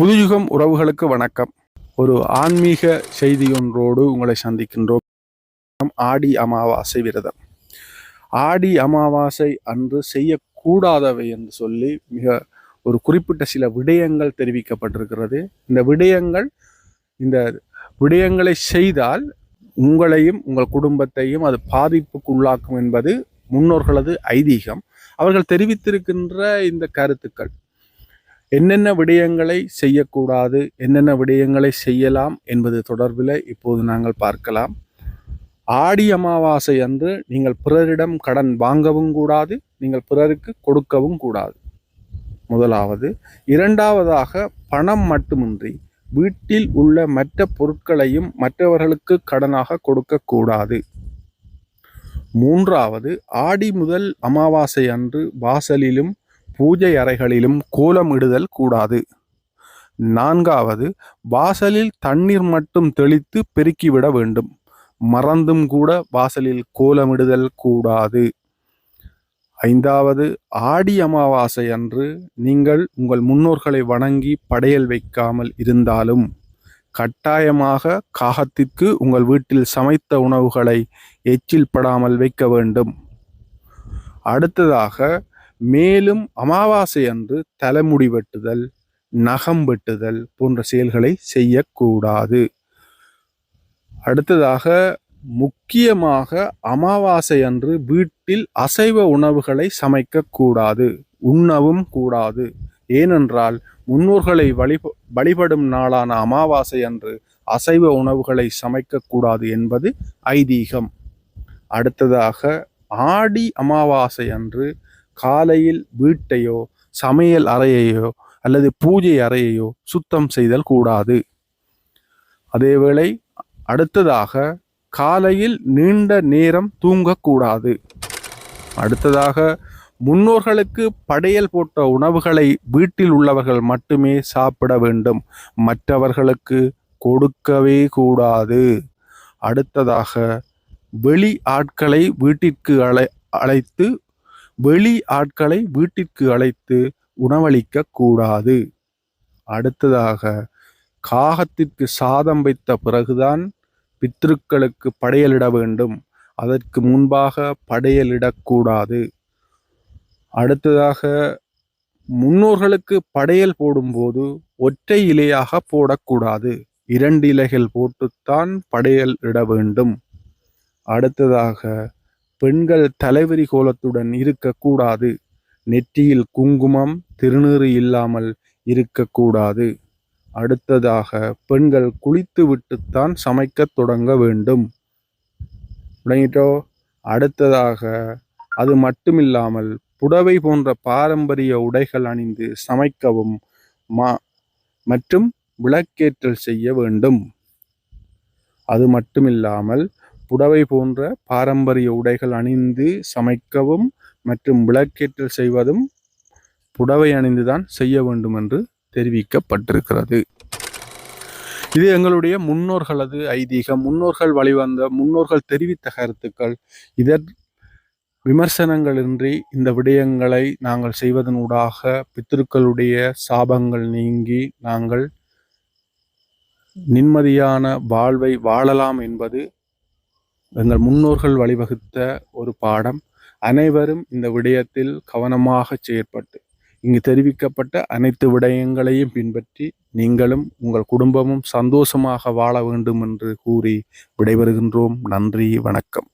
புதுயுகம் உறவுகளுக்கு வணக்கம். ஒரு ஆன்மீக செய்தியொன்றோடு உங்களை சந்திக்கின்றோம். ஆடி அமாவாசை விரதம். ஆடி அமாவாசை அன்று செய்யக்கூடாதவை என்று சொல்லி மிக ஒரு குறிப்பிட்ட சில விடயங்கள் தெரிவிக்கப்பட்டிருக்கிறது. இந்த விடயங்கள் இந்த விடயங்களை செய்தால் உங்களையும் உங்கள் குடும்பத்தையும் அது பாதிப்புக்கு உள்ளாக்கும் என்பது முன்னோர்களது ஐதீகம். அவர்கள் தெரிவித்திருக்கின்ற இந்த கருத்துக்கள். என்னென்ன விடயங்களை செய்யக்கூடாது என்னென்ன விடயங்களை செய்யலாம் என்பது தொடர்பில் இப்போது நாங்கள் பார்க்கலாம். ஆடி அமாவாசை அன்று நீங்கள் பிறரிடம் கடன் வாங்கவும் கூடாது நீங்கள் பிறருக்கு கொடுக்கவும் கூடாது. முதலாவது. இரண்டாவதாக பணம் மட்டுமின்றி வீட்டில் உள்ள மற்ற பொருட்களையும் மற்றவர்களுக்கு கடனாக கொடுக்கக்கூடாது மூன்றாவது. ஆடி முதல் அமாவாசை அன்று வாசலிலும் பூஜை அறைகளிலும் கோலம் இடுதல் கூடாது. நான்காவது வாசலில் தண்ணீர் மட்டும் தெளித்து பெருக்கிவிட வேண்டும். மறந்தும் கூட வாசலில் கோலமிடுதல் கூடாது. ஐந்தாவது ஆடி அமாவாசை அன்று நீங்கள் உங்கள் முன்னோர்களை வணங்கி படையல் வைக்காமல் இருந்தாலும் கட்டாயமாக காகத்திற்கு உங்கள் வீட்டில் சமைத்த உணவுகளை எச்சில் படாமல் வைக்க வேண்டும். அடுத்ததாக மேலும் அமாவாசை அன்று தலைமுடி வெட்டுதல் நகம் வெட்டுதல் போன்ற செயல்களை செய்யக்கூடாது. அடுத்ததாக முக்கியமாக அமாவாசை அன்று வீட்டில் அசைவ உணவுகளை சமைக்கக்கூடாது உண்ணவும் கூடாது. ஏனென்றால் முன்னோர்களை வழி வழிபடும் நாளான அமாவாசை அன்று அசைவ உணவுகளை சமைக்கக்கூடாது என்பது ஐதீகம். அடுத்ததாக ஆடி அமாவாசை அன்று காலையில் வீட்டையோ சமையல் அறையையோ அல்லது பூஜை அறையையோ சுத்தம் செய்தல் கூடாது. அதேவேளை அடுத்ததாக காலையில் நீண்ட நேரம் தூங்கக்கூடாது. அடுத்ததாக முன்னோர்களுக்கு படையல் போட்ட உணவுகளை வீட்டில் உள்ளவர்கள் மட்டுமே சாப்பிட வேண்டும். மற்றவர்களுக்கு கொடுக்கவே கூடாது. அடுத்ததாக வெளி ஆட்களை வீட்டிற்கு அழை அழைத்து வெளி ஆட்களை வீட்டிற்கு அழைத்து உணவளிக்க கூடாது. அடுத்ததாக காகத்திற்கு சாதம் வைத்த பிறகுதான் பித்ருக்களுக்கு படையலிட வேண்டும். அதற்கு முன்பாக படையலிடக்கூடாது அடுத்ததாக முன்னோர்களுக்கு படையல் போடும்போது ஒற்றை இலையாக போடக்கூடாது இரண்டு இலைகள் போட்டுத்தான் படையல் இட வேண்டும். அடுத்ததாக பெண்கள் தலைவரி கோலத்துடன் இருக்கக்கூடாது. நெற்றியில் குங்குமம் திருநீறு இல்லாமல் இருக்கக்கூடாது. அடுத்ததாக பெண்கள் குளித்து விட்டுத்தான் சமைக்க தொடங்க வேண்டும். விளங்கிட்டோ அடுத்ததாக அது மட்டுமில்லாமல் புடவை போன்ற பாரம்பரிய உடைகள் அணிந்து சமைக்கவும் மா மற்றும் விளக்கேற்றல் செய்ய வேண்டும். அது மட்டுமில்லாமல் புடவை போன்ற பாரம்பரிய உடைகள் அணிந்து சமைக்கவும் மற்றும் விளக்கேற்றல் செய்வதும் புடவை அணிந்துதான் செய்ய வேண்டும் என்று தெரிவிக்கப்பட்டிருக்கிறது. இது எங்களுடைய முன்னோர்களது ஐதீகம். முன்னோர்கள் வழிவந்த முன்னோர்கள் தெரிவித்த கருத்துக்கள். இதற் விமர்சனங்களின்றி இந்த விடயங்களை நாங்கள் செய்வதனூடாக பித்திருக்களுடைய சாபங்கள் நீங்கி நாங்கள் நிம்மதியான வாழ்வை வாழலாம் என்பது எங்கள் முன்னோர்கள் வழிவகுத்த ஒரு பாடம் அனைவரும் இந்த விடயத்தில் கவனமாக செயற்பட்டு இங்கு தெரிவிக்கப்பட்ட அனைத்து விடயங்களையும் பின்பற்றி நீங்களும் உங்கள் குடும்பமும் சந்தோஷமாக வாழ வேண்டும் என்று கூறி விடைபெறுகின்றோம். நன்றி வணக்கம்.